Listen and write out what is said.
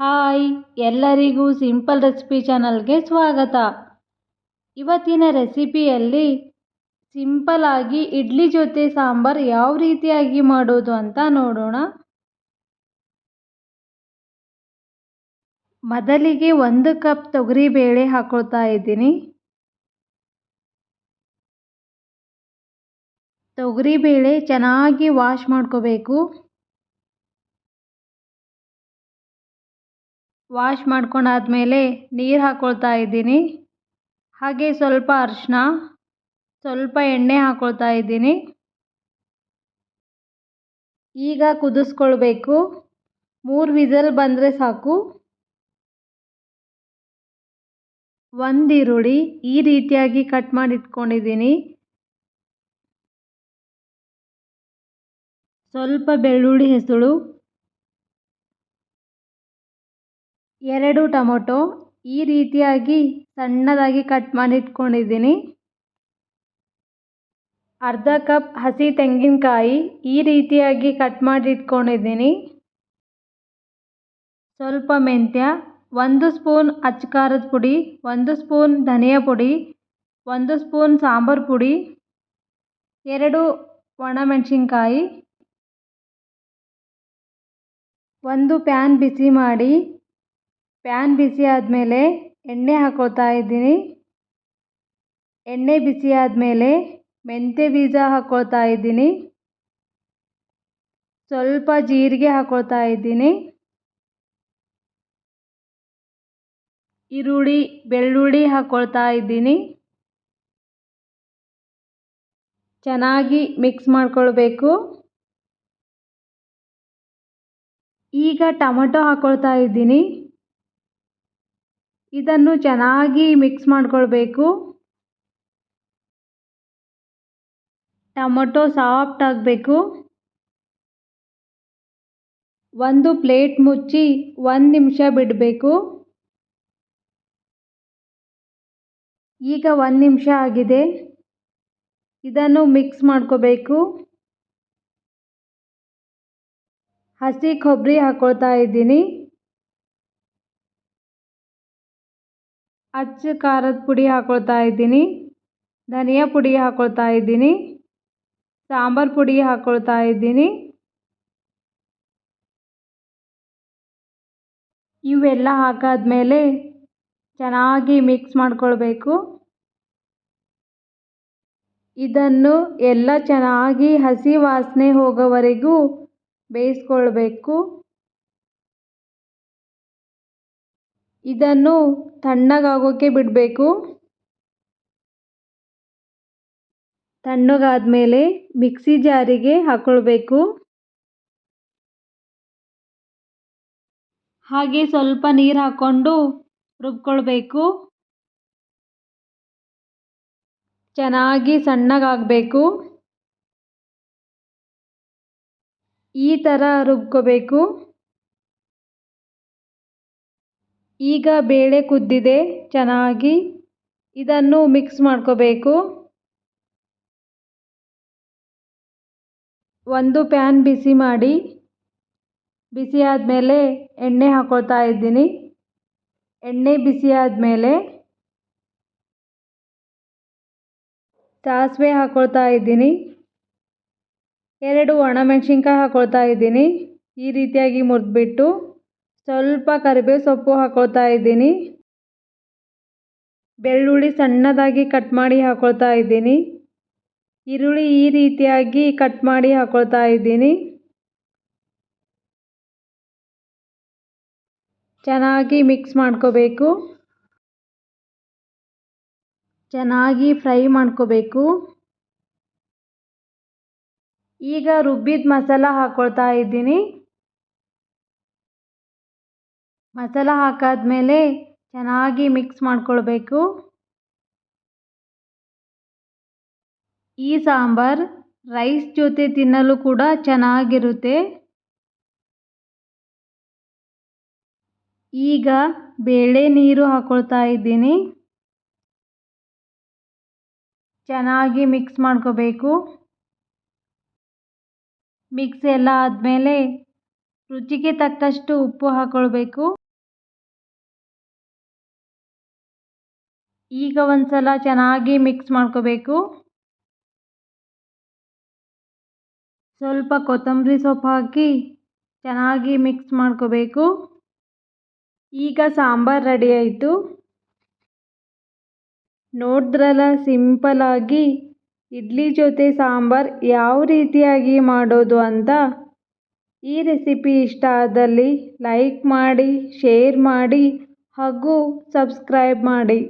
Hi, ಎಲ್ಲರಿಗೂ simple recipe ಚಾನಲ್ಗೆ ಸ್ವಾಗತ. ಇವತ್ತಿನ ರೆಸಿಪಿಯಲ್ಲಿ ಸಿಂಪಲಾಗಿ ಇಡ್ಲಿ ಜೊತೆ ಸಾಂಬಾರು ಯಾವ ರೀತಿಯಾಗಿ ಮಾಡೋದು ಅಂತ ನೋಡೋಣ. ಮೊದಲಿಗೆ ಒಂದು ಕಪ್ ತೊಗರಿಬೇಳೆ ಹಾಕೊಳ್ತಾ ಇದ್ದೀನಿ. ತೊಗರಿಬೇಳೆ ಚೆನ್ನಾಗಿ ವಾಶ್ ಮಾಡ್ಕೋಬೇಕು. ವಾಶ್ ಮಾಡ್ಕೊಂಡಾದ್ಮೇಲೆ ನೀರು ಹಾಕ್ಕೊಳ್ತಾ ಇದ್ದೀನಿ. ಹಾಗೆ ಸ್ವಲ್ಪ ಅರಿಶಿನ ಸ್ವಲ್ಪ ಎಣ್ಣೆ ಹಾಕ್ಕೊಳ್ತಾ ಇದ್ದೀನಿ. ಈಗ ಕುದಿಸ್ಕೊಳ್ಬೇಕು. ಮೂರು ವಿಸಲ್ ಬಂದರೆ ಸಾಕು. ಒಂದು ಈರುಳ್ಳಿ ಈ ರೀತಿಯಾಗಿ ಕಟ್ ಮಾಡಿ ಇಟ್ಕೊಂಡಿದ್ದೀನಿ. ಸ್ವಲ್ಪ ಬೆಳ್ಳುಳ್ಳಿ ಹೆಸಳು ಎರಡು ಟೊಮೊಟೊ ಈ ರೀತಿಯಾಗಿ ಸಣ್ಣದಾಗಿ ಕಟ್ ಮಾಡಿಟ್ಕೊಂಡಿದ್ದೀನಿ. ಅರ್ಧ ಕಪ್ ಹಸಿ ತೆಂಗಿನಕಾಯಿ ಈ ರೀತಿಯಾಗಿ ಕಟ್ ಮಾಡಿ ಇಟ್ಕೊಂಡಿದ್ದೀನಿ ಸ್ವಲ್ಪ ಮೆಂತ್ಯ, ಒಂದು ಸ್ಪೂನ್ ಅಚ್ಚ ಖಾರದ ಪುಡಿ, ಒಂದು ಸ್ಪೂನ್ ಧನಿಯಾ ಪುಡಿ, ಒಂದು ಸ್ಪೂನ್ ಸಾಂಬಾರು ಪುಡಿ, ಎರಡು ಒಣಮೆಣಸಿನ್ಕಾಯಿ, ಒಂದು ಪ್ಯಾನ್ ಬಿಸಿ ಮಾಡಿ ಪ್ಯಾನ್ ಬಿಸಿ ಆದಮೇಲೆ ಎಣ್ಣೆ ಹಾಕೋತಾ ಇದ್ದೀನಿ. ಎಣ್ಣೆ ಬಿಸಿ ಆದಮೇಲೆ ಮೆಂತ್ಯ ಬೀಜ ಹಾಕ್ಕೊಳ್ತಾ ಇದ್ದೀನಿ. ಸ್ವಲ್ಪ ಜೀರಿಗೆ ಹಾಕ್ಕೊಳ್ತಾ ಇದ್ದೀನಿ. ಈರುಳ್ಳಿ, ಬೆಳ್ಳುಳ್ಳಿ ಹಾಕೊಳ್ತಾ ಇದ್ದೀನಿ. ಚೆನ್ನಾಗಿ ಮಿಕ್ಸ್ ಮಾಡ್ಕೊಳ್ಬೇಕು. ಈಗ ಟೊಮೊಟೊ ಹಾಕ್ಕೊಳ್ತಾ ಇದ್ದೀನಿ. ಇದನ್ನು ಚೆನ್ನಾಗಿ ಮಿಕ್ಸ್ ಮಾಡ್ಕೊಳ್ಬೇಕು. ಟೊಮೊಟೊ ಸಾಫ್ಟ್ ಆಗಬೇಕು. ಒಂದು ಪ್ಲೇಟ್ ಮುಚ್ಚಿ ಒಂದು ನಿಮಿಷ ಬಿಡಬೇಕು. ಈಗ ಒಂದು ನಿಮಿಷ ಆಗಿದೆ. ಇದನ್ನು ಮಿಕ್ಸ್ ಮಾಡ್ಕೋಬೇಕು. ಹಸಿ ಕೊಬ್ಬರಿ ಹಾಕ್ಕೊಳ್ತಾ ಇದ್ದೀನಿ. ಅಚ್ಚ ಖಾರದ ಪುಡಿ ಹಾಕ್ಕೊಳ್ತಾ ಇದ್ದೀನಿ. ಧನಿಯಾ ಪುಡಿ ಹಾಕ್ಕೊಳ್ತಾ ಇದ್ದೀನಿ. ಸಾಂಬಾರು ಪುಡಿ ಹಾಕ್ಕೊಳ್ತಾ ಇದ್ದೀನಿ. ಇವೆಲ್ಲ ಹಾಕಾದ್ಮೇಲೆ ಚೆನ್ನಾಗಿ ಮಿಕ್ಸ್ ಮಾಡ್ಕೊಳ್ಬೇಕು. ಇದನ್ನು ಎಲ್ಲ ಚೆನ್ನಾಗಿ ಹಸಿ ವಾಸನೆ ಹೋಗೋವರೆಗೂ ಬೇಯಿಸ್ಕೊಳ್ಬೇಕು. ಇದನ್ನು ತಣ್ಣಗಾಗೋಕ್ಕೆ ಬಿಡಬೇಕು. ತಣ್ಣಗಾದ್ಮೇಲೆ ಮಿಕ್ಸಿ ಜಾರಿಗೆ ಹಾಕ್ಕೊಳ್ಬೇಕು ಹಾಗೆ ಸ್ವಲ್ಪ ನೀರು ಹಾಕ್ಕೊಂಡು ರುಬ್ಕೊಳ್ಬೇಕು. ಚೆನ್ನಾಗಿ ಸಣ್ಣಗಾಗಬೇಕು. ಈ ಥರ ರುಬ್ಕೋಬೇಕು. ಈಗ ಬೇಳೆ ಕುದ್ದಿದೆ, ಚೆನ್ನಾಗಿ ಇದನ್ನು ಮಿಕ್ಸ್ ಮಾಡ್ಕೋಬೇಕು. ಒಂದು ಪ್ಯಾನ್ ಬಿಸಿ ಮಾಡಿ, ಬಿಸಿ ಆದಮೇಲೆ ಎಣ್ಣೆ ಹಾಕೊಳ್ತಾ ಇದ್ದೀನಿ. ಎಣ್ಣೆ ಬಿಸಿ ಆದಮೇಲೆ ಸಾಸಿವೆ ಹಾಕ್ಕೊಳ್ತಾ ಇದ್ದೀನಿ. ಎರಡು ಒಣಮೆಣ್ಸಿನ್ಕಾಯಿ ಹಾಕೊಳ್ತಾ ಇದ್ದೀನಿ. ಈ ರೀತಿಯಾಗಿ ಮುರಿದ್ಬಿಟ್ಟು ಸ್ವಲ್ಪ ಕರಿಬೇವು ಸೊಪ್ಪು ಹಾಕ್ಕೊಳ್ತಾ ಇದ್ದೀನಿ. ಬೆಳ್ಳುಳ್ಳಿ ಸಣ್ಣದಾಗಿ ಕಟ್ ಮಾಡಿ ಹಾಕ್ಕೊಳ್ತಾ ಇದ್ದೀನಿ. ಈರುಳ್ಳಿ ಈ ರೀತಿಯಾಗಿ ಕಟ್ ಮಾಡಿ ಹಾಕ್ಕೊಳ್ತಾ ಇದ್ದೀನಿ. ಚೆನ್ನಾಗಿ ಮಿಕ್ಸ್ ಮಾಡ್ಕೋಬೇಕು. ಚೆನ್ನಾಗಿ ಫ್ರೈ ಮಾಡ್ಕೋಬೇಕು. ಈಗ ರುಬ್ಬಿದ ಮಸಾಲ ಹಾಕ್ಕೊಳ್ತಾ ಇದ್ದೀನಿ. ಮಸಾಲ ಹಾಕಾದ್ಮೇಲೆ ಚೆನ್ನಾಗಿ ಮಿಕ್ಸ್ ಮಾಡ್ಕೊಳ್ಬೇಕು. ಈ ಸಾಂಬಾರು ರೈಸ್ ಜೊತೆ ತಿನ್ನಲು ಕೂಡ ಚೆನ್ನಾಗಿರುತ್ತೆ. ಈಗ ಬೇಳೆ ನೀರು ಹಾಕ್ಕೊಳ್ತಾ ಇದ್ದೀನಿ. ಚೆನ್ನಾಗಿ ಮಿಕ್ಸ್ ಮಾಡ್ಕೋಬೇಕು. ಮಿಕ್ಸ್ ಎಲ್ಲ ಆದಮೇಲೆ ರುಚಿಗೆ ತಕ್ಕಷ್ಟು ಉಪ್ಪು ಹಾಕ್ಕೊಳ್ಬೇಕು ಈಗ ಒಂದು ಸಲ ಚೆನ್ನಾಗಿ ಮಿಕ್ಸ್ ಮಾಡ್ಕೋಬೇಕು. ಸ್ವಲ್ಪ ಕೊತ್ತಂಬರಿ ಸೊಪ್ಪು ಹಾಕಿ ಚೆನ್ನಾಗಿ ಮಿಕ್ಸ್ ಮಾಡ್ಕೋಬೇಕು. ಈಗ ಸಾಂಬಾರು ರೆಡಿ ಆಯಿತು. ನೋಡಿದ್ರಲ್ಲ ಸಿಂಪಲಾಗಿ ಇಡ್ಲಿ ಜೊತೆ ಸಾಂಬಾರು ಯಾವ ರೀತಿಯಾಗಿ ಮಾಡೋದು ಅಂತ ಈ ರೆಸಿಪಿ ಇಷ್ಟ ಆದಲ್ಲಿ ಲೈಕ್ ಮಾಡಿ ಶೇರ್ ಮಾಡಿ ಹಾಗೂ ಸಬ್ಸ್ಕ್ರೈಬ್ ಮಾಡಿ.